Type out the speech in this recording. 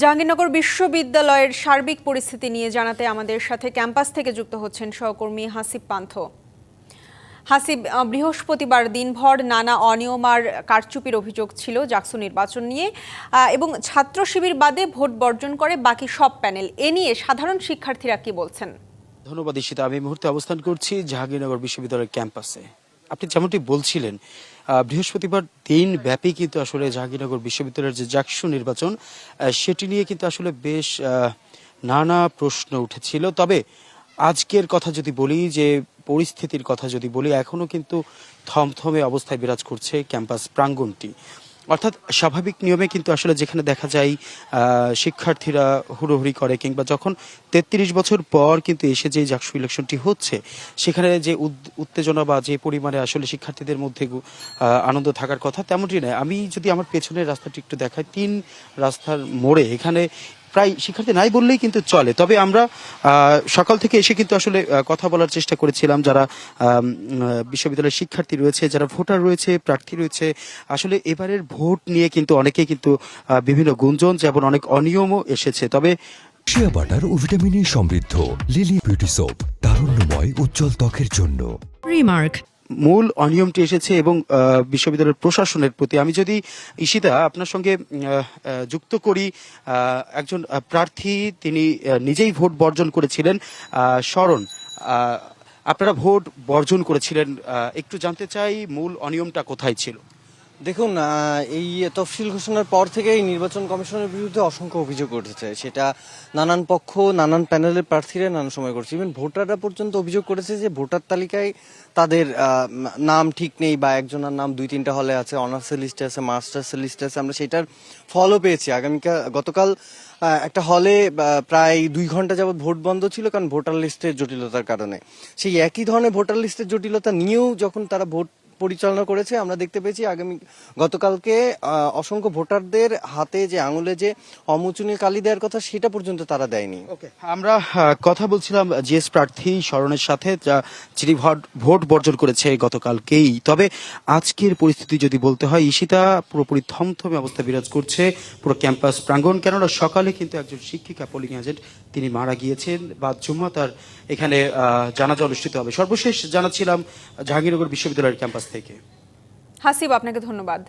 জাহাঙ্গীরনগর বিশ্ববিদ্যালয়ের সার্বিক পরিস্থিতি নিয়ে জানাতে আমাদের সাথে ক্যাম্পাস থেকে যুক্ত হচ্ছেন সহকর্মী হাসিব পান্থ। হাসিব বৃহস্পতিবার দিনভর নানা অনিয়ম আর কারচুপির অভিযোগ ছিল জাকসু নির্বাচন নিয়ে এবং ছাত্র শিবির বাদে ভোট বর্জন করে বাকি সব প্যানেল। এ নিয়ে সাধারণ শিক্ষার্থীরা কি বলছেন? ধন্যবাদ ঈশিতা। আমি মুহূর্তে অবস্থান করছি জাহাঙ্গীরনগর বিশ্ববিদ্যালয়ের ক্যাম্পাসে। আপনি যেমনটি বলছিলেন বৃহস্পতিবার দিন ব্যাপী কিন্তু আসলে জাহাঙ্গীরনগর বিশ্ববিদ্যালয়ের যে জাকসু নির্বাচন সেটি নিয়ে কিন্তু আসলে বেশ নানা প্রশ্ন উঠেছিল। তবে আজকের কথা যদি বলি, যে পরিস্থিতির কথা যদি বলি এখনও কিন্তু থমথমে অবস্থায় বিরাজ করছে ক্যাম্পাস প্রাঙ্গণটি অর্থাৎ স্বাভাবিক নিয়মে কিন্তু আসলে যেখানে দেখা যায় শিক্ষার্থীরা হুড়োহুড়ি করে কিংবা যখন তেত্রিশ বছর পর কিন্তু এসে যে জাকসু ইলেকশনটি হচ্ছে, সেখানে যে উত্তেজনা বা যে পরিমাণে আসলে শিক্ষার্থীদের মধ্যে আনন্দ থাকার কথা তেমনটি নয়। আমি যদি আমার পেছনের রাস্তাটি একটু দেখাই, তিন রাস্তার মোড়ে এখানে প্রায় শিক্ষার্থী নাই বললেই কিন্তু চলে। তবে আমরা সকাল থেকে এসে কিন্তু আসলে কথা বলার চেষ্টা করেছিলাম। যারা বিশ্ববিদ্যালয়ের শিক্ষার্থী রয়েছে যারা ভোটার রয়েছে প্রার্থী রয়েছে আসলে এবারের ভোট নিয়ে কিন্তু অনেকে কিন্তু বিভিন্ন গুঞ্জন যেমন অনেক অনিয়মও এসেছে। তবে শিয়া বাটার ও ভিটামিন সমৃদ্ধ। লিলি বিউটি সোপ তারুণ্যময় উজ্জ্বল ত্বকের জন্য। Remark. মূল অনিয়মটি এসেছে এবং বিশ্ববিদ্যালয়ের প্রশাসনের প্রতি। আমি যদি ঈশিতা আপনার সঙ্গে যুক্ত করি একজন প্রার্থী, তিনি নিজেই ভোট বর্জন করেছিলেন স্মরণ আপনারা ভোট বর্জন করেছিলেন একটু জানতে চাই মূল অনিয়মটা কোথায় ছিল? দেখুন এই তফসিল ঘোষণার পর থেকে এই নির্বাচন কমিশনের বিরুদ্ধে অসংখ্য অভিযোগ উঠেছে। সেটা নানান পক্ষ, নানান প্যানেলের প্রার্থীরা নানান সময় করছে। ইভেন ভোটাররা পর্যন্ত অভিযোগ করেছে যে ভোটার তালিকায় তাদের নাম ঠিক নেই বা একজনের নাম দুই, তিনটা হলে আছে, অনার্সের লিস্টে আছে, মাস্টার্সের লিস্টে আছে। আমরা সেটার ফলও পেয়েছি। আগামীকাল, গতকাল একটা হলে প্রায় দুই ঘণ্টা যাবত ভোট বন্ধ ছিল কারণ ভোটার লিস্টের জটিলতার কারণে। সেই একই ধরনের ভোটার লিস্টের জটিলতা নিয়েও যখন তারা ভোট পরিচালনা করেছে। আমরা দেখতে পেয়েছি আগামী গতকালকে অসংখ্য ভোটারদের হাতে যে আঙুলে যে অমোচনীয় কালি দেওয়ার কথা সেটা পর্যন্ত তারা দেয়নি। ওকে। আমরা কথা বলছিলাম জিএস প্রার্থী স্মরণের সাথে যা- যিনি ভোট ভোট বর্জন করেছে গতকালকেই। তবে আজকের পরিস্থিতি যদি বলতে হয় ঈশিতা পুরোপুরি থমথমে অবস্থা বিরাজ করছে পুরো ক্যাম্পাস প্রাঙ্গণ। কেননা সকালে কিন্তু একজন শিক্ষিকা পোলিং এজেন্ট তিনি মারা গিয়েছেন বা জুম্মা তার এখানে আহ, জানাজা অনুষ্ঠিত হবে। সর্বশেষ জানাচ্ছিলাম জাহাঙ্গীরনগর বিশ্ববিদ্যালয়ের ক্যাম্পাস থেকে হাসিব আপনাকে ধন্যবাদ